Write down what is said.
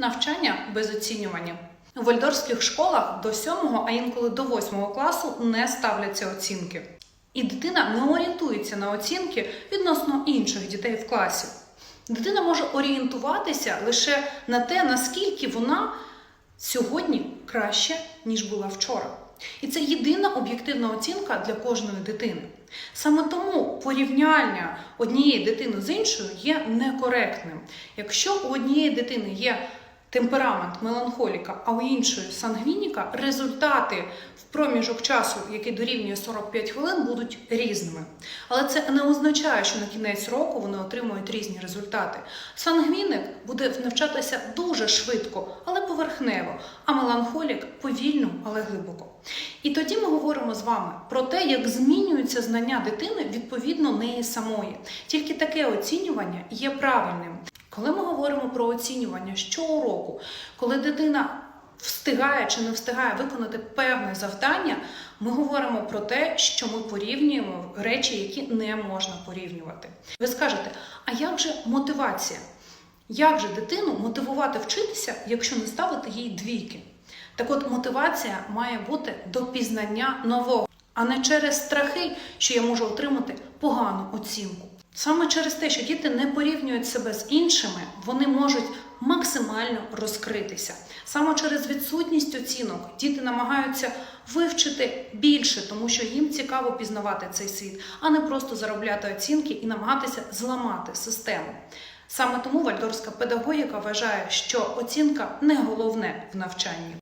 Навчання без оцінювання. У вальдорфських школах до 7, а інколи до 8 класу не ставляться оцінки. І дитина не орієнтується на оцінки відносно інших дітей в класі. Дитина може орієнтуватися лише на те, наскільки вона сьогодні краще, ніж була вчора. І це єдина об'єктивна оцінка для кожної дитини. Саме тому порівняння однієї дитини з іншою є некоректним. Якщо у однієї дитини є темперамент меланхоліка, а у іншої сангвініка, результати в проміжок часу, який дорівнює 45 хвилин, будуть різними. Але це не означає, що на кінець року вони отримують різні результати. Сангвіник буде навчатися дуже швидко, але поверхнево, а меланхолік повільно, але глибоко. І тоді ми говоримо з вами про те, як змінюються знання дитини відповідно неї самої. Тільки таке оцінювання є правильним. Коли ми говоримо про оцінювання щороку, коли дитина встигає чи не встигає виконати певне завдання, ми говоримо про те, що ми порівнюємо речі, які не можна порівнювати. Ви скажете, а як же мотивація? Як же дитину мотивувати вчитися, якщо не ставити їй двійки? Так от мотивація має бути до пізнання нового, а не через страхи, що я можу отримати погану оцінку. Саме через те, що діти не порівнюють себе з іншими, вони можуть максимально розкритися. Саме через відсутність оцінок діти намагаються вивчити більше, тому що їм цікаво пізнавати цей світ, а не просто заробляти оцінки і намагатися зламати систему. Саме тому вальдорфська педагогіка вважає, що оцінка не головне в навчанні.